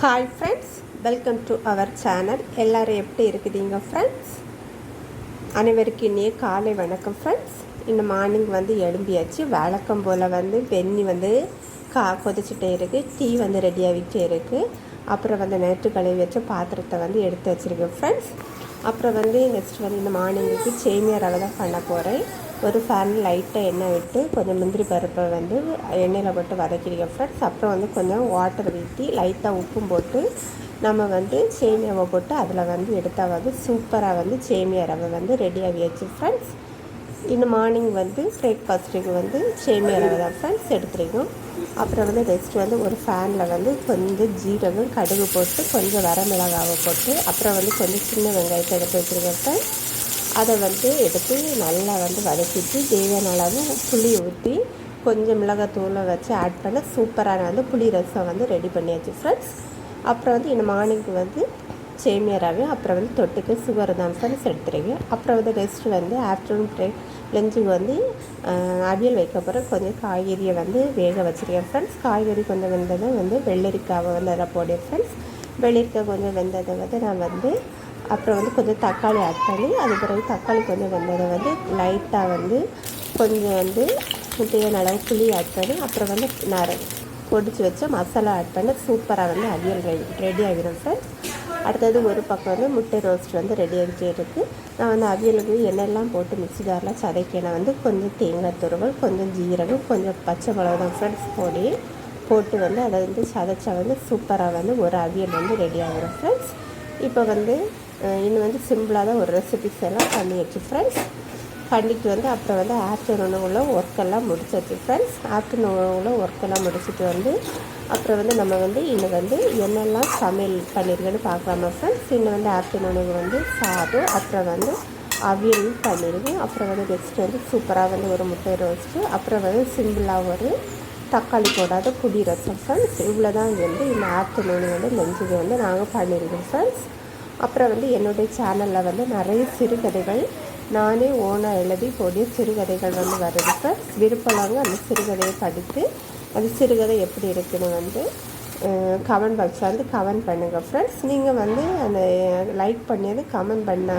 Hi friends welcome to our channel எல்லோரும் எப்படி இருக்குதுங்க ஃப்ரெண்ட்ஸ் அனைவருக்கும் இனிய காலை வணக்கம் ஃப்ரெண்ட்ஸ் இன்னும் மார்னிங் வந்து எழும்பியாச்சு. வழக்கம் போல் வந்து பெண்ணி வந்து கா கொதிச்சுட்டே இருக்குது டீ வந்து ரெடியாகிட்டே இருக்குது அப்புறம் வந்து நேற்று கழுவி வச்ச பாத்திரத்தை வந்து எடுத்து வச்சுருக்கேன் ஃப்ரெண்ட்ஸ் அப்புறம் வந்து நெக்ஸ்ட் வந்து இந்த மார்னிங்குக்கு சேமியா ரவை தான் பண்ண போகிறேன் ஒரு ஃபேன் லைட்டாக எண்ணெய் விட்டு கொஞ்சம் முந்திரி பருப்பை வந்து எண்ணெயில் போட்டு வதக்கிடுங்க ஃப்ரெண்ட்ஸ் அப்புறம் வந்து கொஞ்சம் வாட்டர் ஊற்றி லைட்டாக உப்பும் போட்டு நம்ம வந்து சேமியாவை போட்டு அதில் வந்து எடுத்தால் வந்து சூப்பராக வந்து சேமியா ரவை வந்து ரெடியாகியாச்சு ஃப்ரெண்ட்ஸ் இன்னும் மார்னிங் வந்து பிரேக்ஃபாஸ்ட்டுக்கு வந்து சேமியா ரவை தான் ஃப்ரெண்ட்ஸ் எடுத்துருக்கோம் அப்புறம் வந்து நெக்ஸ்ட் வந்து ஒரு ஃபேனில் வந்து கொஞ்சம் ஜீரகம் கடுகு போட்டு கொஞ்சம் வரமிளகாவை போட்டு அப்புறம் வந்து கொஞ்சம் சின்ன வெங்காயத்தை எடுத்து வச்சுருக்கேன் ஃப்ரெண்ட்ஸ் அதை வந்து எடுத்து நல்லா வந்து வதக்கிட்டு தேவையான அளவு புளி ஊற்றி கொஞ்சம் மிளகாத்தூளை வச்சு ஆட் பண்ண சூப்பரான வந்து புளி ரசம் வந்து ரெடி பண்ணியாச்சு ஃப்ரெண்ட்ஸ் அப்புறம் வந்து இந்த மார்னிங்க்கு வந்து சேமியராகவே அப்புறம் வந்து தொட்டுக்கு சுகர் தான் ஃப்ரெண்ட்ஸ் எடுத்துருங்க அப்புறம் வந்து ரெஸ்ட் வந்து ஆஃப்டர்நூன் பிரேக் லஞ்சுக்கு வந்து அவியல் வைக்க போகிறேன் கொஞ்சம் காய்கறியை வந்து வேக வச்சுருக்கேன் ஃப்ரெண்ட்ஸ் காய்கறி கொஞ்சம் வெந்ததும் வந்து வெள்ளரிக்காவை வந்து அதில் போடுறேன் ஃப்ரெண்ட்ஸ் வெள்ளரிக்காய் கொஞ்சம் வெந்ததை வந்து நான் வந்து அப்புறம் வந்து கொஞ்சம் தக்காளி ஆட் பண்ணி அது பிறகு தக்காளி கொஞ்சம் வெந்ததை வந்து லைட்டாக வந்து கொஞ்சம் வந்து தேவையான அளவு புளி ஆட் பண்ணி அப்புறம் வந்து நான் பொடிச்சு வச்ச மசாலா ஆட் பண்ணி சூப்பராக வந்து அவியல் ரெடி ரெடி ஆகிடும் சார் அடுத்தது ஒரு பக்கம் வந்து முட்டை ரோஸ்ட் வந்து ரெடி ஆகிட்டே இருக்குது நான் வந்து அவியலுக்கு எண்ணெயெல்லாம் போட்டு மிக்ஸி ஜாரில் சதைக்கணும் வந்து கொஞ்சம் தேங்காய் துருவல் கொஞ்சம் ஜீரகம் கொஞ்சம் பச்சை மிளகு தான் ஃப்ரெண்ட்ஸ் பொடி. போட்டு வந்து அதை வந்து சதைச்சா வந்து சூப்பராக வந்து ஒரு அவியல் வந்து ரெடி ஆகிடும் ஃப்ரெண்ட்ஸ் இப்போ வந்து இன்னும் வந்து சிம்பிளாக தான் ஒரு ரெசிபிஸ் எல்லாம் பண்ணியிருக்கு ஃப்ரெண்ட்ஸ் பண்ணிட்டு வந்து அப்புறம் வந்து ஆஃப்டர்நூனுக்குள்ள ஒர்க்கெல்லாம் முடிச்சாச்சு ஃப்ரெண்ட்ஸ் ஆஃப்டர்நூனுக்குள்ள ஒர்க்கெல்லாம் முடிச்சுட்டு வந்து அப்புறம் வந்து நம்ம வந்து இன்னும் வந்து என்னெல்லாம் சமையல் பண்ணியிருக்கேன்னு பார்க்கலாமா ஃப்ரெண்ட்ஸ் இன்னும் வந்து ஆஃப்டர்நூனுக்கு வந்து சாதம் அப்புறம் வந்து அவியல் பண்ணியிருக்கேன் அப்புறம் வந்து நெக்ஸ்ட் வந்து சூப்பராக வந்து ஒரு முட்டை ரோஸ்ட்டு அப்புறம் வந்து சிம்பிளாக ஒரு தக்காளி போடாத புடி ரசம் ஃப்ரெண்ட்ஸ் இவ்வளோ தான் வந்து இந்த ஆஃப்டர்நூன் வந்து லஞ்சுக்கு வந்து நாங்கள் பண்ணியிருக்கோம் ஃப்ரெண்ட்ஸ் அப்புறம் வந்து என்னுடைய சேனலில் வந்து நிறைய சிறுகதைகள். நானே ஓனாக எழுதி போடிய சிறுகதைகள் வந்து வர்றதுக்கு விருப்பலாங்க அந்த சிறுகதையை படித்து அந்த சிறுகதை எப்படி இருக்குன்னு வந்து கமெண்ட் பாக்ஸில் வந்து கமெண்ட் பண்ணுங்கள் ஃப்ரெண்ட்ஸ் நீங்கள் வந்து அந்த லைக் பண்ணியது கமெண்ட் பண்ண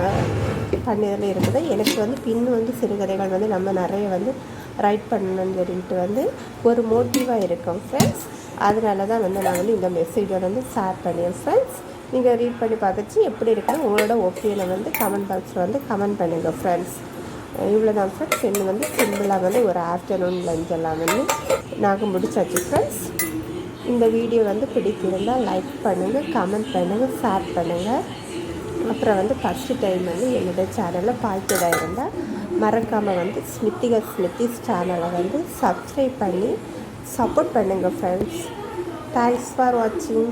பண்ணியதில் இருந்தது எனக்கு வந்து பின் வந்து சிறுகதைகள் வந்து நம்ம நிறைய வந்து ரைட் பண்ணணும்னு சொல்லிட்டு வந்து ஒரு மோட்டிவாக இருக்கும் ஃப்ரெண்ட்ஸ் அதனால தான் வந்து நான் வந்து இந்த மெசேஜை வந்து ஷேர் பண்ணியேன் ஃப்ரெண்ட்ஸ் நீங்கள் ரீட் பண்ணி பார்த்துச்சு எப்படி இருக்குன்னு உங்களோட ஒப்பீனியனை வந்து கமெண்ட் பாக்ஸில் வந்து கமெண்ட் பண்ணுங்கள் ஃப்ரெண்ட்ஸ் இவ்வளோ தான் ஃப்ரெண்ட்ஸ் இன்னும் வந்து சிம்பிளாக வந்து ஒரு ஆஃப்டர்நூன் லஞ்ச் எல்லாம் வந்து நாங்கள் முடிச்சாச்சு ஃப்ரெண்ட்ஸ் இந்த வீடியோ வந்து பிடித்திருந்தால் லைக் பண்ணுங்கள் கமெண்ட் பண்ணுங்கள் ஷேர் பண்ணுங்கள் அப்புறம் வந்து ஃபஸ்ட்டு டைம் வந்து என்னுடைய சேனலில் பார்க்கடாக இருந்தால் மறக்காமல் வந்து ஸ்மித்திகா ஸ்மித்திஸ் சேனலை வந்து சப்ஸ்கிரைப் பண்ணி சப்போர்ட் பண்ணுங்கள் ஃப்ரெண்ட்ஸ் தேங்க்ஸ் ஃபார் வாட்சிங்